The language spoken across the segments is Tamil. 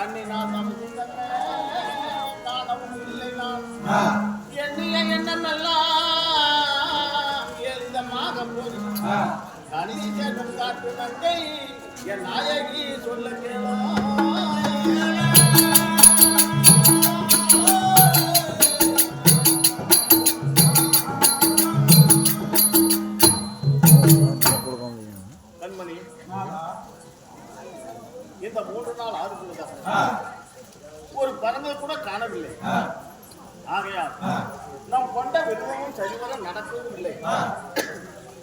கண்ணினால் தன்னை காணவும் இல்லை நான் ஆ, எண்ணிய எண்ணமெல்லாம் எரிதமாக போய் ஆ. கணினி சேட்டம் காட்டு நங்கை என் நாயகி சொல்ல கேளோ கண்மணி. இந்த மூன்று நாள் ஆறுதல் ஒரு பரங்கள் கூட காணவில்லை. ஆகையால். நாம் கொண்ட விரும்பவும் சரிவர நடக்கவும் இல்லை.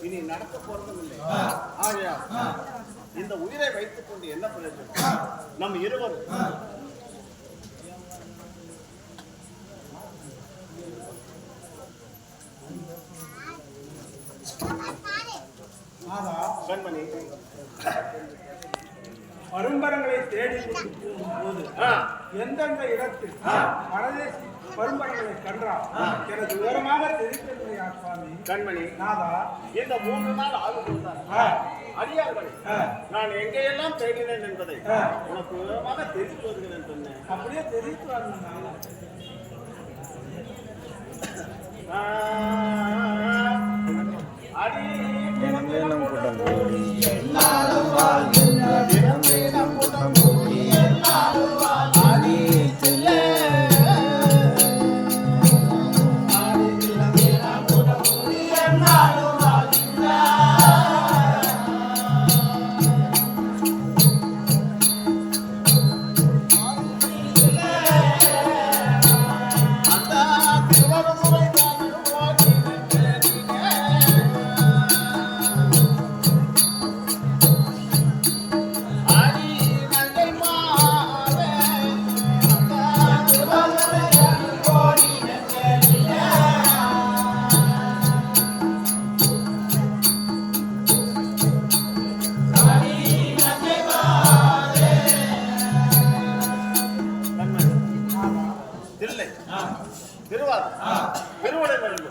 இனி நடக்க போறதும் இல்லை. ஆகையால். இந்த உயிரை வைத்துக் கொண்டு என்ன பிரயோஜனம்? நம் இருவரும் ஆ. பரும்பரங்களை தேடி ஆ, எந்தெந்த இடத்தில் பரதேசி பரும்பரங்களை கண்டால் எனக்கு விவரமாக தெரிவிக்கவில்லையா சுவாமி? கண்மணி. நாதா. இந்த மூன்று நாள் ஆகுதான் ஆ, அடியார்கள். நான் எங்கெல்லாம் தேடினேன் என்பதை. உனக்கு விவரமாக தெரிவித்து வருகிறேன் சொன்னேன். அப்படியே தெரிவித்து வரணும் திருவாரூர். திருவடை மருந்து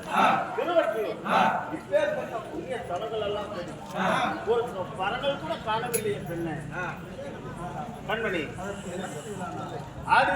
திருவற்றியூர் இப்பேற்பட்ட புண்ணிய தலங்கள் எல்லாம் தெரியும் ஒரு பரங்கள் கூட காணவில்லை பெண்ணே. கண்மணி. அது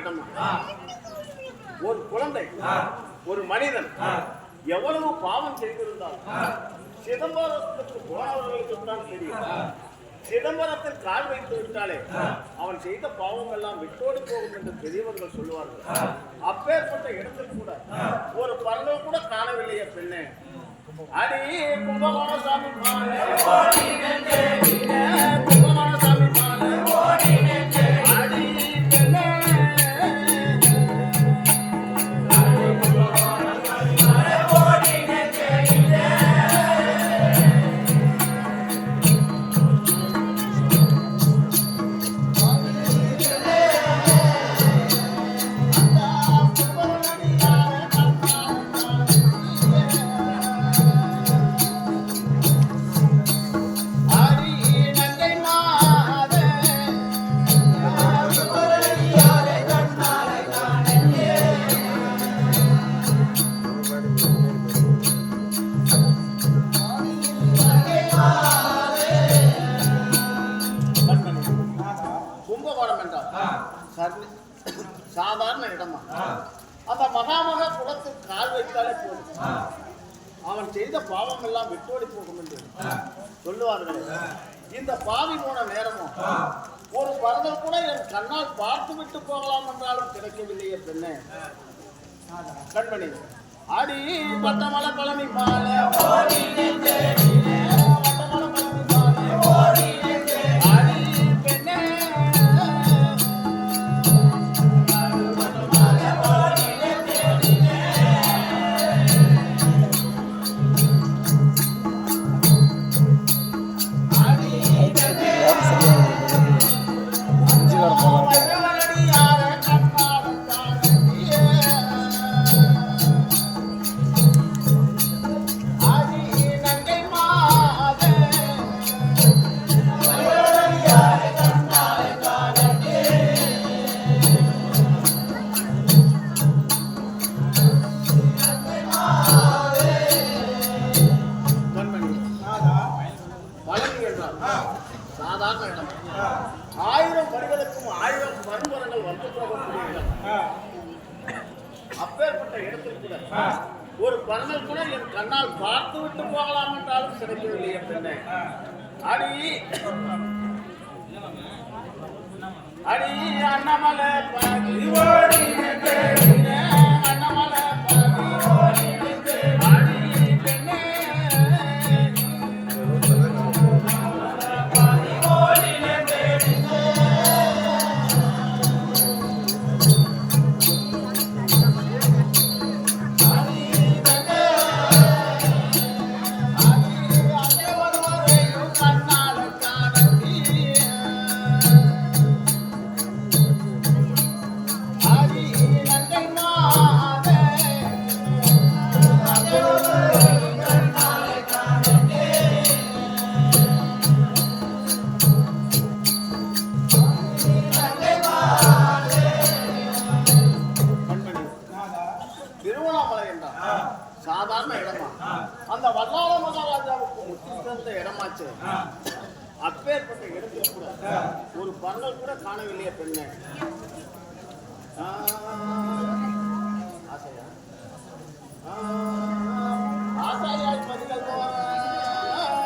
சாதாரண இடமா ஒரு குழந்தை ஒரு மனிதன் எவ்வளவு பாவம் செய்திருந்தால் சிதம்பரத்துக்கு போனவர்களுக்கு தான் தெரியும். சிதம்பரத்தில் கால் வைத்து விட்டாலே அவன் செய்த பாவம் எல்லாம் விட்டோடு போகும் என்று பெரியவர்கள் சொல்லுவார்கள். அப்பேற்பட்ட இடத்தில் கூட ஒரு பரங்கள் கூட காணவில்லையே பெண்ணே. அடி கும்பகோண சாதாரண இடமா? அந்த மகாமக குலத்தில் கால் வைத்தாலே போதும். அவன் செய்த பாவம் எல்லாம் விட்டோடி போகும் என்று சொல்லுவார்கள். இந்த பாவி போன நேரமும் ஒரு பரதல் கூட என் கண்ணால் பார்த்து விட்டு போகலாம் என்றாலும் கிடைக்கவில்லையே பெண்ணே. கண்மணி அடி பட்டமலை பழனி மாலை அப்பேற்பட்ட இடத்தில் கூட ஒரு பரமல் கூட என் கண்ணால் பார்த்து விட்டு போகலாம் என்றாலும் கிடைக்கவில்லை அப்படின்னு அடி. அடி அண்ணமலை அப்பேற்பட்ட இடத்துல கூட ஒரு பரவல் கூட காணவில்லையே பெண்ணை. ஆசையா? ஆ